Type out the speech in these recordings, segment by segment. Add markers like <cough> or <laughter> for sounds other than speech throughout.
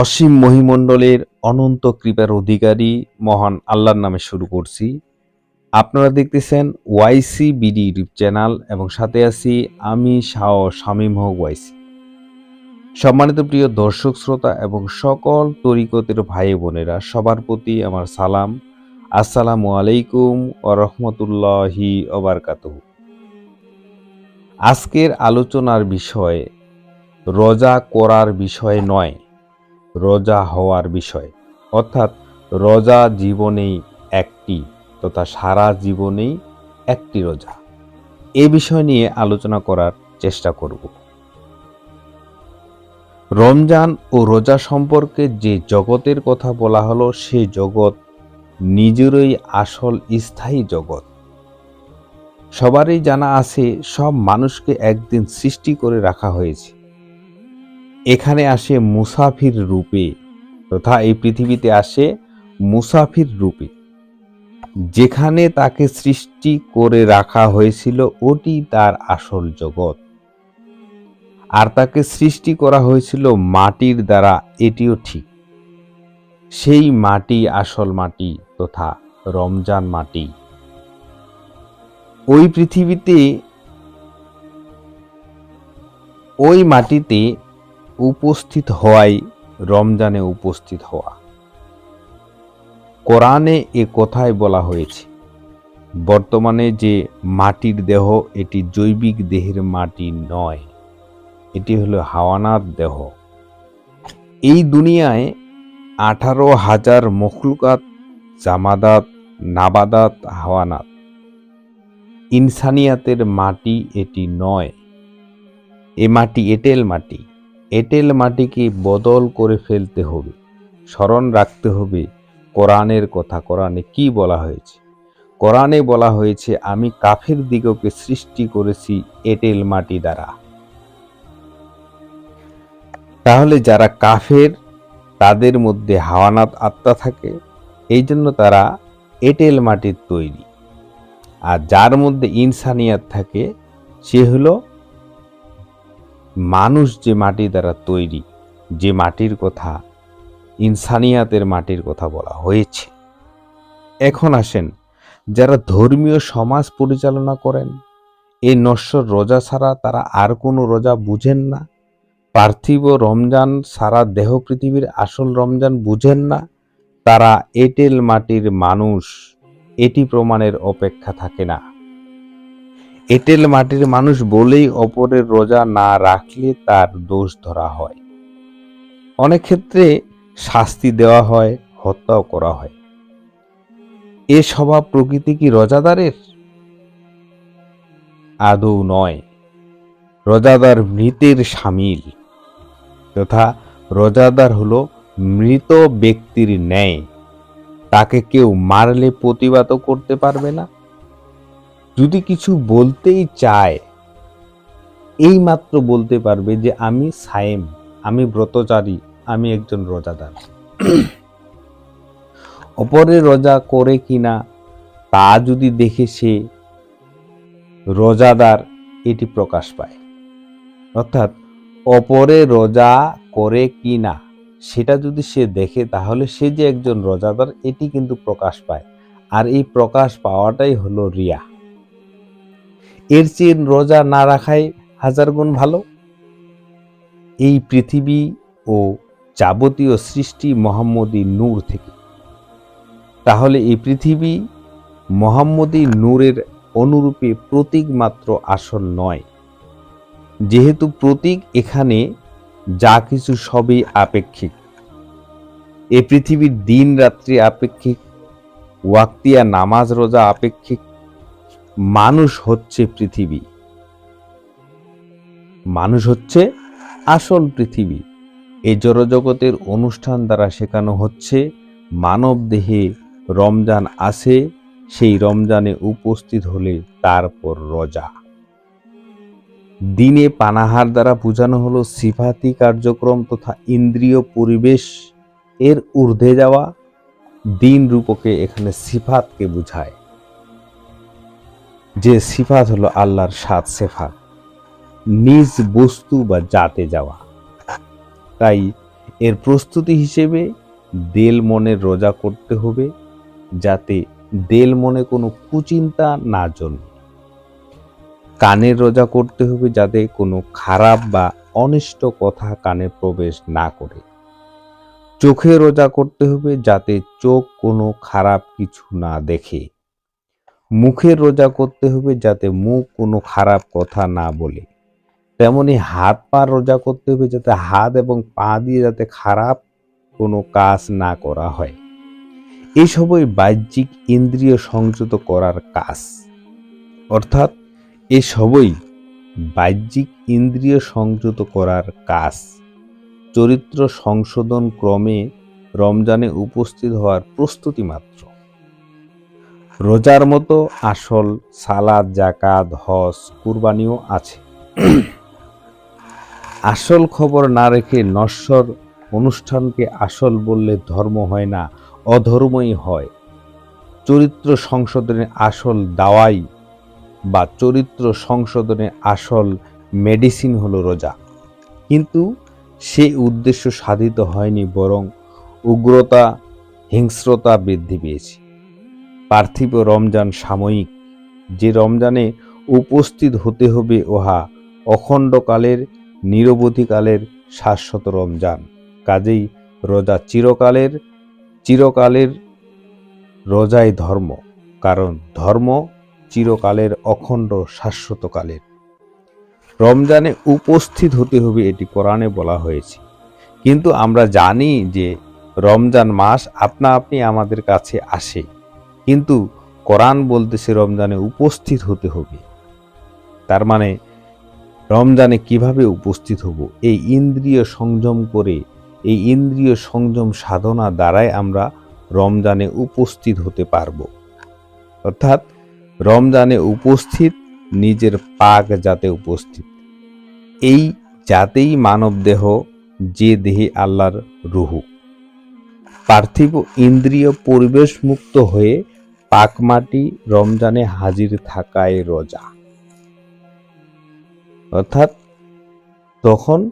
অসীম মহিমণ্ডলের অনন্ত কৃপার অধিকারী মহান আল্লাহর নামে শুরু করছি। আপনারা দেখতেছেন ওয়াইসি বিডি ইউটিউব চ্যানেল এবং সাথে আছি আমি শাহ শামীম হক ওয়াইসি সম্মানিত প্রিয় দর্শক, শ্রোতা এবং সকল তরিকতের ভাই বোনেরা, সবার প্রতি আমার সালাম। আসসালামু আলাইকুম ও রহমতুল্লাহি ওবারকাতুহু আজকের আলোচনার বিষয় রোজা করার বিষয় নয়। রোজা হওয়ার বিষয়। অর্থাৎ রোজা জীবনেই একটি তথা সারা জীবনেই একটি রোজা। এ বিষয় নিয়ে আলোচনা করার চেষ্টা করব। রমজান ও রোজা সম্পর্কে যে জগতের কথা বলা হলো, সে জগৎ নিজেরই আসল স্থায়ী জগৎ। সবারই জানা আছে, সব মানুষকে একদিন সৃষ্টি করে রাখা হয়েছে। এখানে আসে মুসাফির রূপে, তথা এই পৃথিবীতে আসে মুসাফির রূপে। যেখানে তাকে সৃষ্টি করে রাখা হয়েছিল, ওটি তার আসল জগৎ। আর তাকে সৃষ্টি করা হয়েছিল মাটির দ্বারা, এটিও ঠিক। সেই মাটি আসল মাটি তথা রমজান মাটি। ওই পৃথিবীতে, ওই মাটিতে উপস্থিত হওয়াই, রমজানে উপস্থিত হওয়া। কোরআনে এ কথাই বলা হয়েছে, বর্তমানে যে মাটির দেহ, এটি জৈবিক দেহের মাটি নয়, এটি হলো হাওয়ানাত দেহ। এই দুনিয়ায় আঠারো হাজার মখলুকাত, জামাদাত, নাবাদাত, হাওয়ানাত। ইনসানিয়াতের মাটি এটি নয়, এ মাটি এটেল মাটি। এটেল মাটিকে বদল করে ফেলতে হবে। স্মরণ রাখতে হবে কোরআনের কথা। কোরআনে কি বলা হয়েছে? কোরআনে বলা হয়েছে, আমি কাফের দিগকে সৃষ্টি করেছি এটেল মাটি দ্বারা। তাহলে যারা কাফের, তাদের মধ্যে হাওয়ানাত আত্মা থাকে এই জন্য তারা এটেল মাটির তৈরি। আর যার মধ্যে ইনসানিয়াত থাকে, সে হলো মানুষ যে মাটি দ্বারা তৈরি, যে মাটির কথা ইনসানিয়াতের মাটির কথা বলা হয়েছে। এখন আসেন, যারা ধর্মীয় সমাজ পরিচালনা করেন এই নশ্বর রোজা ছাড়া তারা আর কোনো রোজা বুঝেন না। পার্থিব রমজান সারা দেহ পৃথিবীর আসল রমজান বুঝেন না। তারা এটেল মাটির মানুষ, এটি প্রমাণের অপেক্ষা থাকে না। এটেল মাটির মানুষ বলেই অপরের রোজা না রাখলে তার দোষ ধরা হয়। অনেক ক্ষেত্রে শাস্তি দেওয়া হয়, হত্যাও করা হয়। এ স্বভাব প্রকৃতি কি রোজাদারের? আদৌ নয়। রোজাদার মৃতের সামিল। তথা রোজাদার হলো মৃত ব্যক্তির ন্যায়। তাকে কেউ মারলে প্রতিবাদও করতে পারবে না। যদি কিছু বলতেই চায় এই মাত্র বলতে পারবে যে আমি সায়েম, আমি ব্রতচারী, আমি একজন রোজাদার। <clears throat> অপরে রোজা করে কিনা, তা যদি দেখে সে রোজাদার, এটি প্রকাশ পায়। অর্থাৎ, অপরে রোজা করে কিনা, সেটা যদি সে দেখে, তাহলে সে যে একজন রোজাদার, এটি কিন্তু প্রকাশ পায়। আর এই প্রকাশ পাওয়াটাই হলো রিয়া। এর চেয়ে রোজা না রাখাই হাজার গুণ ভালো। এই পৃথিবী ও যাবতীয় সৃষ্টি মোহাম্মদী নূর থেকে। তাহলে এই পৃথিবী মোহাম্মদী নূরের অনুরূপে প্রতীক মাত্র আসল নয়। যেহেতু প্রতীক এখানে যা কিছু সবই আপেক্ষিক। এ পৃথিবীর দিন রাত্রি আপেক্ষিক, ওয়াক্তিয়া নামাজ রোজা আপেক্ষিক মানুষ হচ্ছে পৃথিবী। মানুষ হচ্ছে আসল পৃথিবী। এই জড়জগতের অনুষ্ঠান দ্বারা শেখানো হচ্ছে, মানব দেহে রমজান আসে সেই রমজানে উপস্থিত হলে তারপর রোজা। দিনে পানাহার দ্বারা বোঝানো হলো সিফাতি কার্যক্রম তথা ইন্দ্রিয় পরিবেশ এর ঊর্ধ্বে যাওয়া। দিন রূপকে এখানে সিফাতকে বুঝায়। যে সিফাত হলো আল্লাহর সাত সেফাত, নিজ বস্তু বা জাতে যাওয়া। তাই এর প্রস্তুতি হিসেবে দেল মনের রোজা করতে হবে, যাতে দেল মনে কোনো কুচিন্তা না জন্মে। কানের রোজা করতে হবে যাতে কোনো খারাপ বা অনিষ্ট কথা কানে প্রবেশ না করে। চোখে রোজা করতে হবে যাতে চোখ কোনো খারাপ কিছু না দেখে। মুখের রোজা করতে হবে যাতে মুখ কোনো খারাপ কথা না বলে। তেমনি হাত পা রোজা করতে হবে যাতে হাত এবং পা দিয়ে যাতে খারাপ কোনো কাজ না করা হয়। এই সবই বাহ্যিক ইন্দ্রিয় সংযত করার কাজ। অর্থাৎ এ সবই বাহ্যিক ইন্দ্রিয় সংযত করার কাজ। চরিত্র সংশোধন ক্রমে রমজানে উপস্থিত হওয়ার প্রস্তুতি মাত্র। রোজার মতো আসল সালাদ, জাকাত, হজ, কুরবানিও আছে। আসল খবর না রেখে নশ্বর অনুষ্ঠানকে আসল বললে ধর্ম হয় না, অধর্মই হয়। চরিত্র সংশোধনের আসল দাওয়াই বা চরিত্র সংশোধনের আসল মেডিসিন হলো রোজা। কিন্তু সেই উদ্দেশ্য সাধিত হয়নি, বরং উগ্রতা, হিংস্রতা বৃদ্ধি পেয়েছে। পার্থিব রমজান সাময়িক। যে রমজানে উপস্থিত হতে হবে উহা অখণ্ডকালের, নিরবধিকালের শাশ্বত রমজান। কাজেই রোজা চিরকালের চিরকালের রোজাই ধর্ম। কারণ ধর্ম চিরকালের অখণ্ড শাশ্বতকালের। রমজানে উপস্থিত হতে হবে এটি কোরআনে বলা হয়েছে। কিন্তু আমরা জানি যে রমজান মাস আপনা আপনি আমাদের কাছে আসে। কিন্তু কোরআন বলতেছে রমজানে উপস্থিত হতে হবে। তার মানে রমজানে কীভাবে উপস্থিত হব? এই ইন্দ্রিয় সংযম করে, এই ইন্দ্রিয় সংযম সাধনা দ্বারাই আমরা রমজানে উপস্থিত হতে পারব। অর্থাৎ, রমজানে উপস্থিত, নিজের পাক যাতে উপস্থিত। এই যাতেই মানব দেহ, যে দেহে আল্লাহর রুহু। পার্থিব ইন্দ্রিয় পরিবেশ মুক্ত হয়ে পাকমাটি রমজানে হাজির থাকায় রোজা। অর্থাৎ তখন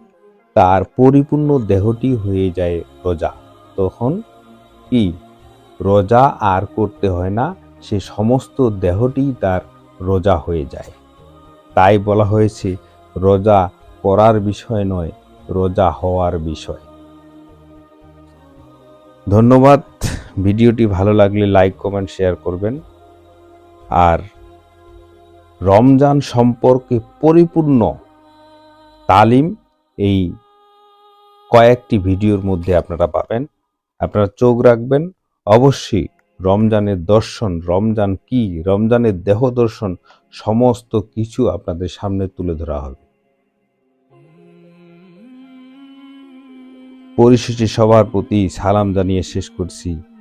তার পরিপূর্ণ দেহটি হয়ে যায় রোজা। তখন কি? রোজা আর করতে হয় না, সে সমস্ত দেহটি তার রোজা হয়ে যায়। তাই বলা হয়েছে, রোজা করার বিষয় নয়, রোজা হওয়ার বিষয়। ধন্যবাদ। ভিডিওটি ভালো লাগলে লাইক, কমেন্ট, শেয়ার করবেন। আর রমজান সম্পর্কে পরিপূর্ণ তালিম এই কয়েকটি ভিডিওর মধ্যে আপনারা পাবেন। আপনারা চোখ রাখবেন। অবশ্যই রমজানের দর্শন, রমজান কি, রমজানের দেহ দর্শন সমস্ত কিছু আপনাদের সামনে তুলে ধরা হবে। পরিশেষে সবার প্রতি সালাম জানিয়ে শেষ করছি।